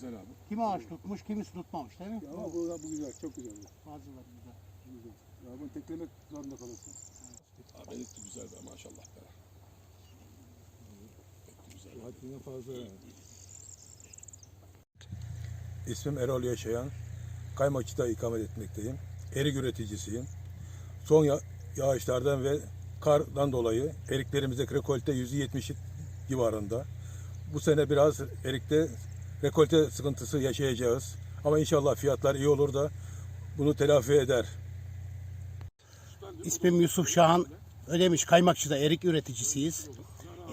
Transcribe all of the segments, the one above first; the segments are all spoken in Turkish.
Güzel abi. Kimi ağaç tutmuş, kimisi tutmamış değil mi? Ya ama bu, bu güzel, çok güzel. Bazıları güzel. güzel. Ya bunu teklemek zorunda kalırsın. Abi benimki güzel be maşallah be. Güzel. Haddinden fazla yani. İsmim Erol Yaşayan. Kaymakçı'da ikamet etmekteyim. Erik üreticisiyim. Son ya- yağışlardan ve kardan dolayı eriklerimizdeki rekolte %70 civarında. Bu sene biraz erikte rekolte sıkıntısı yaşayacağız. Ama inşallah fiyatlar iyi olur da bunu telafi eder. İsmim Yusuf Şahan. Ödemiş Kaymakçı'da erik üreticisiyiz.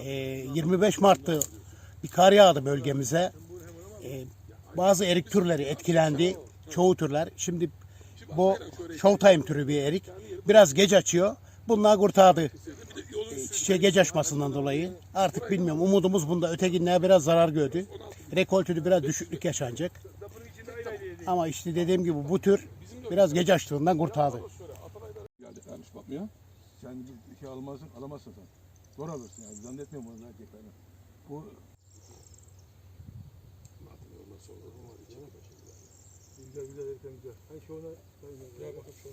Ee, 25 Mart'ta bir kar yağdı bölgemize. Ee, bazı erik türleri etkilendi. Çoğu türler. Şimdi bu Showtime türü bir erik. Biraz geç açıyor. Bunlar kurtardı. Ee, çiçeğe geç açmasından dolayı. Artık bilmiyorum. Umudumuz bunda. Ötekinler biraz zarar gördü. Rekoltüde biraz düşüklük yaşanacak. Ama işte dediğim gibi bu tür biraz geç açtığından kurtardı. Geldi vermiş bakmıyor. Sen bir şey almazsın, alamazsın sen. Zor alırsın yani. Zannetmiyorum bunu erkeklerden. Bu güzel güzel erken güzel. Hani şu ona gel bakıp şu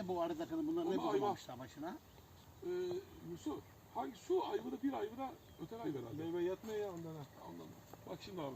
Hani bu aradaki bunlar ne Ama bulamamışlar başına? Ee, Yusuf hangi şu ayvada bir ayvada öter ayva herhalde. Meyve yatmıyor ya ondan ha. Ondan. Bak şimdi abi.